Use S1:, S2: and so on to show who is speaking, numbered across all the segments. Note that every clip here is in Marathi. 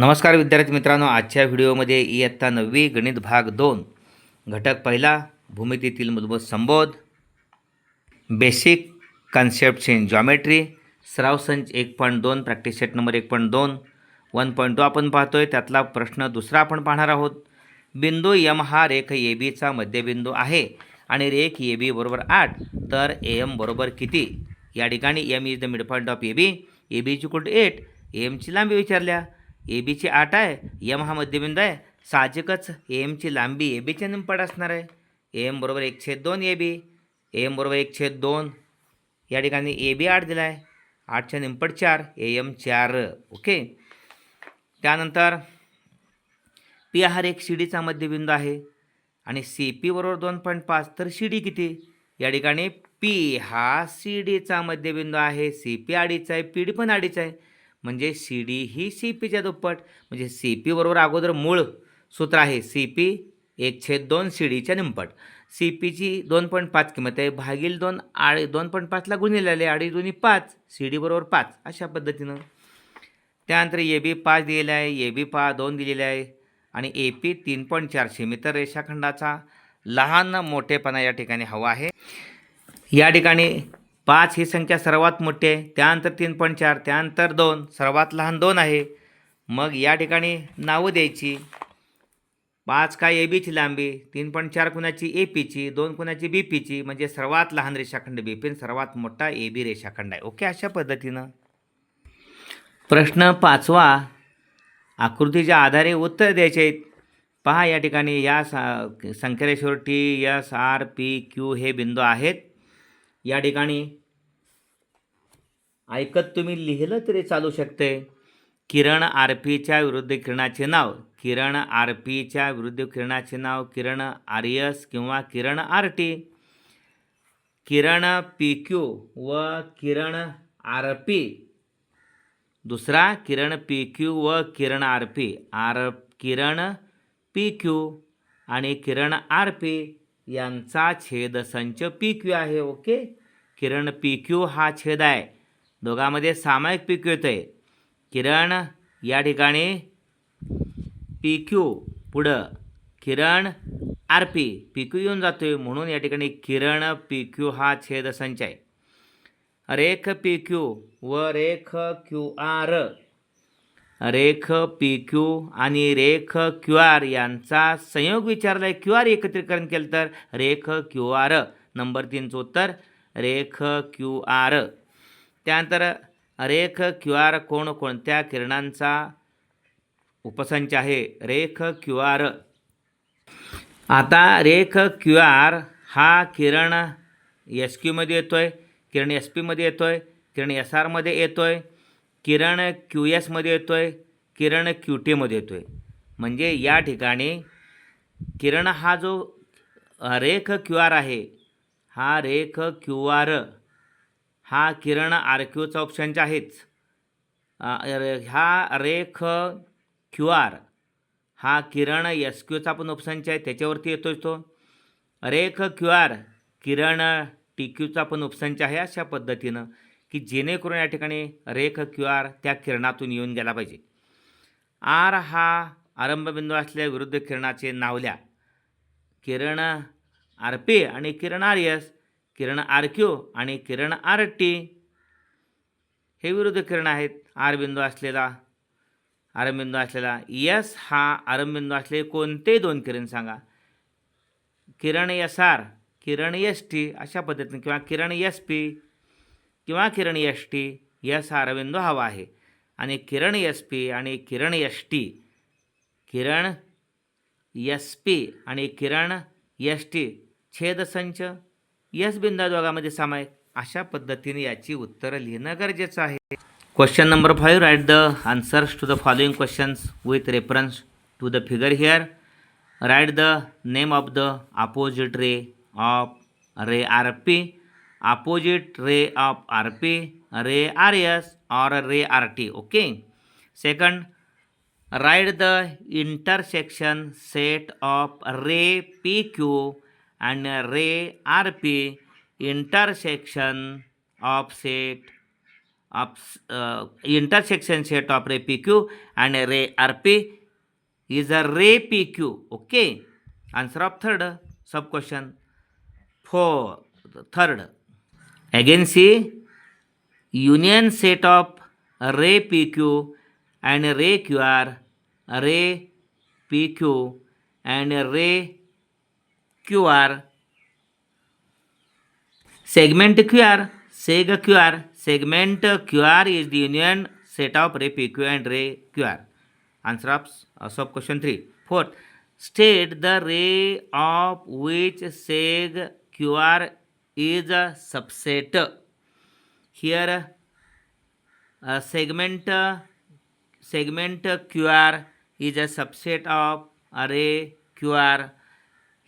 S1: नमस्कार विद्यार्थी मित्रांनो आजच्या व्हिडिओमध्ये इयत्ता नववी गणित भाग दोन घटक पहिला भूमितीतील मूलभूत संबोध बेसिक कन्सेप्ट्स इन जॉमेट्री सराव संच एक पॉईंट दोन प्रॅक्टिस सेट नंबर एक पॉईंट दोन वन पॉईंट टू आपण पाहतोय त्यातला प्रश्न दुसरा आपण पाहणार आहोत बिंदू यम हा रेख ए बीचा मध्यबिंदू आहे आणि रेख ए बी बरोबर आठ तर एम बरोबर किती या ठिकाणी M is the mid point of A B A बीची टू एट एमची लांबी विचारल्या ए बीची आठ आहे एम हा मध्यबिंदू आहे साहजिकच एमची लांबी ए बीच्या निमपट असणार आहे एम बरोबर एक छेद दोन ए बी एम बरोबर एक छेद दोन या ठिकाणी ए बी आठ दिला आहे आठच्या निमपट चार ए एम चार ओके त्यानंतर पी आर एक डीचा मध्यबिंदू आहे आणि सी पी बरोबर दोन पॉईंट पाच तर डी किती या ठिकाणी पी हा सी डीचा मध्यबिंदू आहे सी पी आडीचा आहे पी डी पण आडीचा आहे म्हणजे सी डी ही सी पीच्या दुप्पट म्हणजे सी पी बरोबर अगोदर मूळ सूत्र आहे सी पी एक छेद दोन सी डीच्या निमपट सी पीची दोन पॉईंट पाच किंमत आहे भागील दोन आळे दोन पॉईंट पाचला गुणिले आले अडी दोन्ही पाच सी डी बरोबर पाच अशा पद्धतीनं त्यानंतर ए बी पाच दिलेला आहे ए बी पा दोन दिलेले आहे आणि ए पी तीन पॉईंट चार मीटर रेषाखंडाचा लहान मोठेपणा या ठिकाणी हवा आहे या ठिकाणी पाच ही संख्या सर्वात मोठी आहे त्यानंतर तीन पॉईंट चार त्यानंतर दोन सर्वात लहान दोन आहे मग या ठिकाणी नावं द्यायची पाच काय ए बीची लांबी तीन पॉईंट चार कुणाची ए पीची दोन कुणाची बी पीची म्हणजे सर्वात लहान रेषाखंड बी पी सर्वात मोठा ए बी रेषाखंड आहे ओके अशा पद्धतीनं प्रश्न पाचवा आकृतीच्या आधारे उत्तर द्यायचे आहेत पहा या ठिकाणी या सा संख्यारेश्वर T S R P Q हे बिंदू आहेत या ठिकाणी ऐकत तुम्ही लिहिलं तरी चालू शकते किरण आर पीच्या विरुद्ध किरणाचे नाव किरण आर पीच्या विरुद्ध किरणाचे नाव किरण आर एस किंवा किरण आर टी किरण पी क्यू व किरण आर पी दुसरा किरण पी क्यू व किरण आर पी आर किरण पी क्यू आणि किरण आर पी यांचा छेदसंच पी क्यू आहे ओके किरण पी क्यू हा छेद आहे दोघांमध्ये सामायिक पी क्यू किरण या ठिकाणी पी क्यू पुढं किरण आर पी पी क्यू येऊन जातोय म्हणून या ठिकाणी किरण पी क्यू हा छेद संच आहे रेख पी क्यू व रेख क्यू आर रेख पी क्यू आणि रेख क्यू आर यांचा संयोग विचारलाय क्यू आर एकत्रीकरण केलं तर रेख क्यू आर नंबर तीनचं उत्तर रेख क्यू आर त्यानंतर रेख क्यू आर कोणत्या किरणांचा उपसंच आहे रेख क्यू आर आता रेख क्यू आर हा किरण एस क्यूमध्ये येतो आहे किरण एस पीमध्ये येतो आहे किरण एस आरमध्ये येतो आहे किरण क्यू एसमध्ये येतो आहे किरण क्यू टीमध्ये येतो आहे म्हणजे या ठिकाणी किरण हा जो रेख क्यू आर आहे हा रेख क्यू आर हा किरण आर क्यूचा ऑप्शनचा आहेच हा रेख क्यू आर हा किरण एस क्यूचा पण ऑप्शनच आहे त्याच्यावरती येतोच तो रेख क्यू आर किरण टी क्यूचा पण ऑप्शनच आहे अशा पद्धतीनं की जेणेकरून या ठिकाणी रेख क्यू आर त्या किरणातून येऊन गेला पाहिजे आर हा आरंभबिंदू असल्या विरुद्ध किरणाचे नावल्या किरण आर पे आणि किरण आर एस किरण आर क्यू आणि किरण आर टी हे विरुद्ध किरण आहेत बिंदू असलेला आरंबिंदू असलेला यस हा आरंबिंदू असलेले कोणते दोन किरण सांगा किरण एस आर किरण एस टी अशा पद्धतीने किंवा किरण एस पी किंवा किरण एस टी यस हा आरबिंदू हवा आहे आणि किरण एस पी आणि किरण एस टी किरण एस पी आणि किरण एस टी संच यस बिंदाद्वागामध्ये सामायिक अशा पद्धतीने याची उत्तरं लिहिणं गरजेचं आहे question number five write the answers to the following questions with reference to the figure here write the name of the opposite ray of ray R P opposite ray of R P ray R S or ray R T okay second write the intersection set of ray P Q and ray RP intersection of set of uh, intersection set of ray PQ and ray RP is a ray PQ. Okay. Answer of third sub question. Four third. Again see union set of ray PQ and ray QR, ray PQ and ray Q R segment qr seg qr segment qr is the union set of ray pq and ray qr answer of uh, sub question 3 fourth state the ray of which seg qr is a subset here segment segment qr is a subset of array qr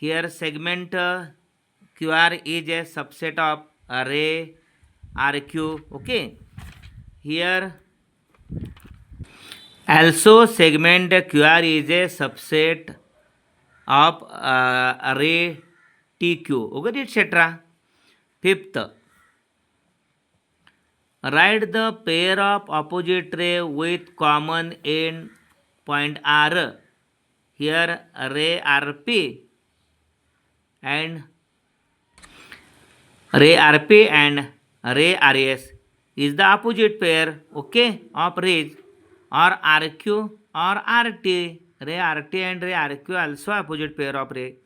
S1: here segment QR is a subset of array RQ. Okay. Here also segment QR is a subset of uh, array TQ. Okay, etc. Fifth, write the pair of opposite array with common end point R. Here array RP and Ray RP and Ray RS is the opposite pair okay of rays or RQ or RT Ray RT and Ray RQ also opposite pair of ray.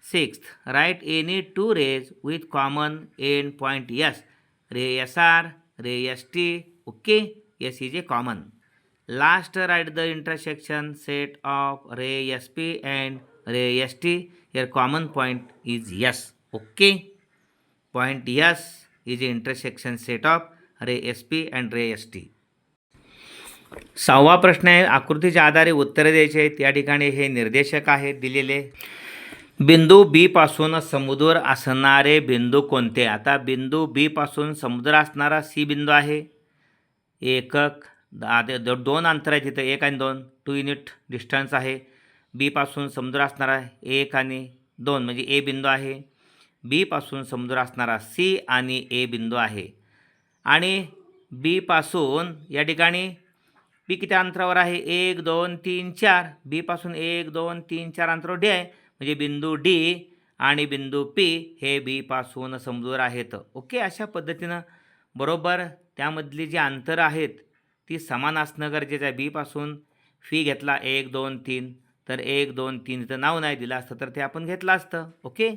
S1: Sixth, write any two rays with common end point S. Ray SR, ray ST, okay, S is a common. Last, write the intersection set of ray SP and ray S T their common point is S okay point S is intersection set of ray S P and ray S T सहावा प्रश्न आहे आकृतीच्या आधारे उत्तरे द्यायचे आहेत या ठिकाणी हे निर्देशक आहेत दिलेले बिंदू बीपासून समुद्र असणारे बिंदू कोणते आता बिंदू बीपासून समुद्र असणारा सी बिंदू आहे एकक दोन अंतर आहे तिथं एक आणि दोन टू युनिट डिस्टन्स आहे बीपासून समुद्र असणारा एक आणि दोन म्हणजे ए बिंदू आहे बीपासून समुद्र असणारा सी आणि ए बिंदू आहे आणि बीपासून या ठिकाणी बी किती अंतरावर आहे एक दोन तीन चार बीपासून एक दोन तीन चार अंतरावर डी आहे म्हणजे बिंदू डी आणि बिंदू पी हे बीपासून समजूर आहेत ओके अशा पद्धतीनं बरोबर त्यामधली जी अंतर आहेत ती समान असणं गरजेचं आहे बीपासून फी घेतला एक दोन तीन तर एक दोन तीनचं नाव नाही दिलं असतं तर ते आपण घेतलं असतं ओके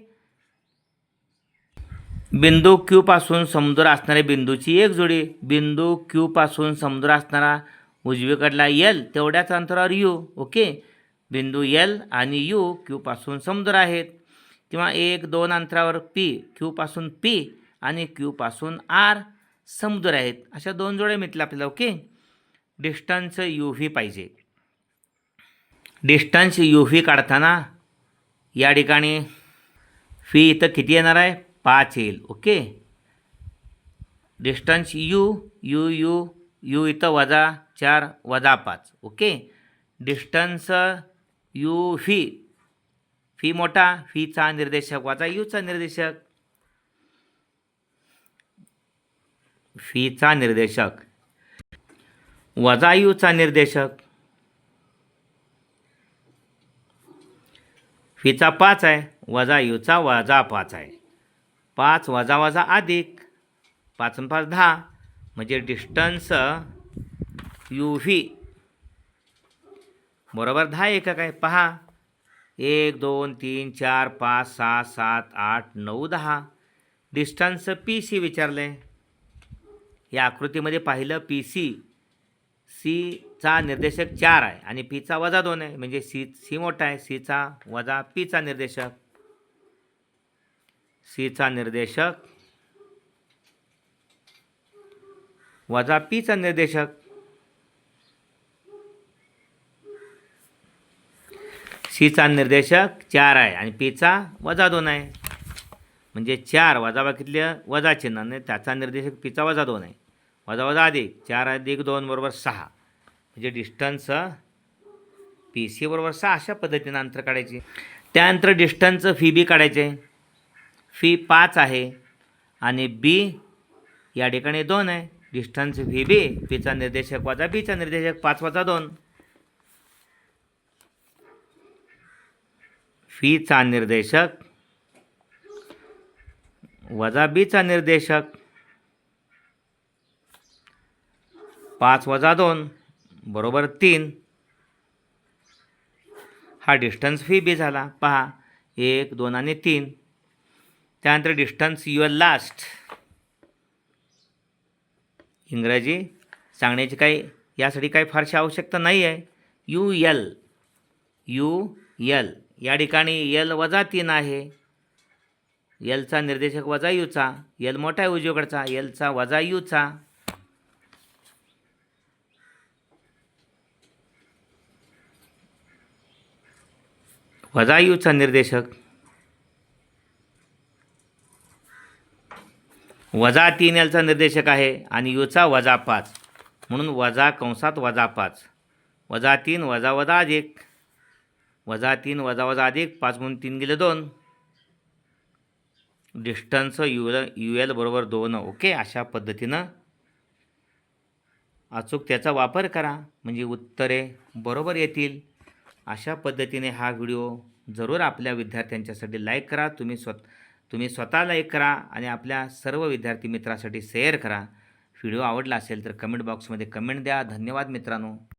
S1: बिंदू क्यूपासून समुद्र असणाऱ्या बिंदूची एक जोडी बिंदू क्यूपासून समुद्र असणारा उजवीकडला यल तेवढ्याच अंतरावर यू ओके बिंदू यल आणि यू क्यूपासून समुद्र आहेत किंवा एक दोन अंतरावर पी क्यूपासून पी आणि क्यूपासून आर समुद्र आहेत अशा दोन जोड्या मिळतील आपल्याला ओके डिस्टन्स यू व्ही पाहिजे डिस्टन्स यू फी काढताना या ठिकाणी फी इथं किती येणार आहे पाच येईल okay distance U U U U इथं वजा चार वजा पाच okay distance U fee fee मोठा फीचा निर्देशक वाचा यूचा निर्देशक फीचा निर्देशक वजा यूचा निर्देशक फीचा पाच आहे वजा यूचा वजा पाच आहे पाच वजा वजा अधिक पाच आणि पाच दहा म्हणजे डिस्टन्स यू व्ही बरोबर दहा एक काय पहा एक दोन तीन चार पाच सहा सात आठ नऊ दहा डिस्टन्स पी सी विचारलं आहे या आकृतीमध्ये पाहिलं पी सी सीचा निर्देशक चार आहे आणि पीचा वजा दोन आहे म्हणजे सी सी मोठा आहे सीचा वजा पीचा निर्देशक सीचा निर्देशक वजा पीचा निर्देशक सीचा निर्देशक चार आहे आणि पीचा वजा दोन आहे म्हणजे चार वजा कितले वजा चिन्ह नाही त्याचा निर्देशक पीचा वजा दोन आहे वजा वजा अधिक चार अधिक दोन बरोबर सहा म्हणजे डिस्टन्स पी सी बरोबर सहा अशा पद्धतीनं अंतर काढायचे त्यानंतर डिस्टन्स फी बी काढायचे फी पाच आहे आणि बी या ठिकाणी दोन आहे डिस्टन्स फी बी पीचा निर्देशक वजा बीचा निर्देशक पाच वजा दोन फीचा निर्देशक वजा बीचा निर्देशक पाच वजा दोन बरोबर तीन हा डिस्टन्स फी बी झाला पहा एक दोन आणि तीन त्यानंतर डिस्टन्स युअर लास्ट इंग्रजी सांगण्याची काही यासाठी काही फारशी आवश्यकता नाही आहे यू एल यू एल या ठिकाणी एल वजा तीन आहे एलचा निर्देशक वजा यूचा एल मोठा आहे उजवीकडचा एलचा वजा यूचा वजायूचा निर्देशक वजा तीन एलचा निर्देशक आहे आणि यूचा वजा पाच म्हणून वजा कंसात वजा पाच वजा तीन वजा वजा अधिक वजा तीन वजा वजा अधिक पाच म्हणून तीन गेले दोन डिस्टन्स यू यू एल बरोबर दोन ओके अशा पद्धतीनं अचूक त्याचा वापर करा म्हणजे उत्तरे बरोबर येतील अशा पद्धतीने हा व्हिडिओ जरूर आपल्या विद्यार्थ्यांच्यासाठी लाईक करा तुम्ही स्व तुम्ही स्वतः लाईक करा आणि आपल्या सर्व विद्यार्थी मित्रासाठी शेअर करा व्हिडिओ आवडला असेल तर कमेंट बॉक्समध्ये कमेंट द्या धन्यवाद मित्रांनो